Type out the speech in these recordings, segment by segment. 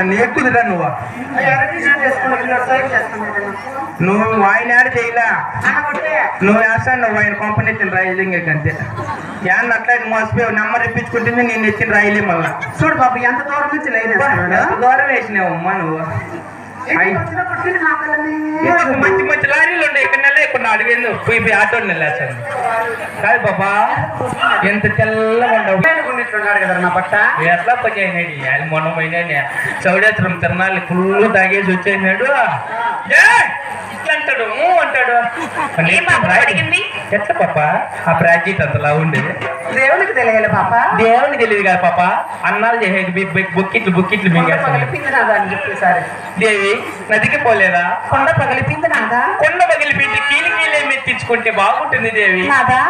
నన్ను ఎక్కుదిరా నువ్వు నువ్వు ఆయన యాడ్ చేయలా? నువ్వు వేస్తాను నువ్వు ఆయన కొంపని ఎత్తిన రాయలింగే కంటే యాన్ అట్లా మోసపోయావు నెంబర్ ఇప్పించుకుంటుంది నేను ఇచ్చిన రాయలే మళ్ళా. చూడు పాప ఎంత దూరం నుంచి లేదు దూరం వేసినావు అమ్మా నువ్వు? మంచి మంచి లారీలు ఉన్నాయి ఇక్కడ నెల ఇక్కడ అడిగింది పోయి పోయి ఆటో నెల్లేస్తాను కాదు బాబా ఎంత తెల్లగా ఉండవు. ఉన్నట్టున్నాడు కదా నా బట్ట ఎట్లా పనిచేసినాడు ఆయన మొన్న పోయినా చౌడేశ్వరం తిరణాలు ఫుల్ తాగేసి వచ్చేసినాడు. అంటాడు అంటాడు. ఏం పాప అడిగింది? ఎట్లా పాప? ఆ ప్రాజెక్ట్ అంతలా ఉండేది దేవునికి తెలియాలి పాప. దేవునికి తెలియదు కదా పాప. అన్నాలు చేసేది బి- బి- బుక్కిట్లు బుక్కిట్లు మింగేస్తాను. పగిలిపింది నాదా అని చెప్పేసారి. దేవి నదికి పోలేదా? కొండ పగిలిపింది నాదా? కొండ పగిలి పెట్టి కీలి కీలే మెత్తించుకుంటే బాగుంటుంది దేవి. నాదా?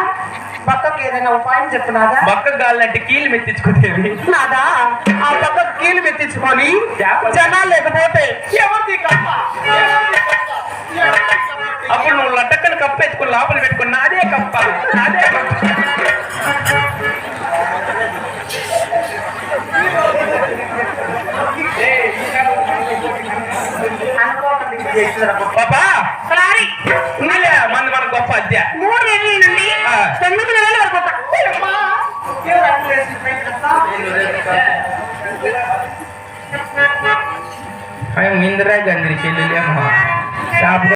పక్కకి ఏదైనా ఉపాయం చెప్పు నాదా? బక్క గాలంటే కీలు మెత్తించుకుంటేవి నాదా? ఆ పక్క కీలు మెత్తించుకొని జనాలు లేకపోతే లోపల పెట్టుకుని నాదే కప్ప నాదే కప్ప. పాపా సారీ మంది మన గొప్ప మూడు నుండి ఆ. తొమ్మిది నెలల వరకు? ఇందిరా గాంధీ చెల్లెలేమో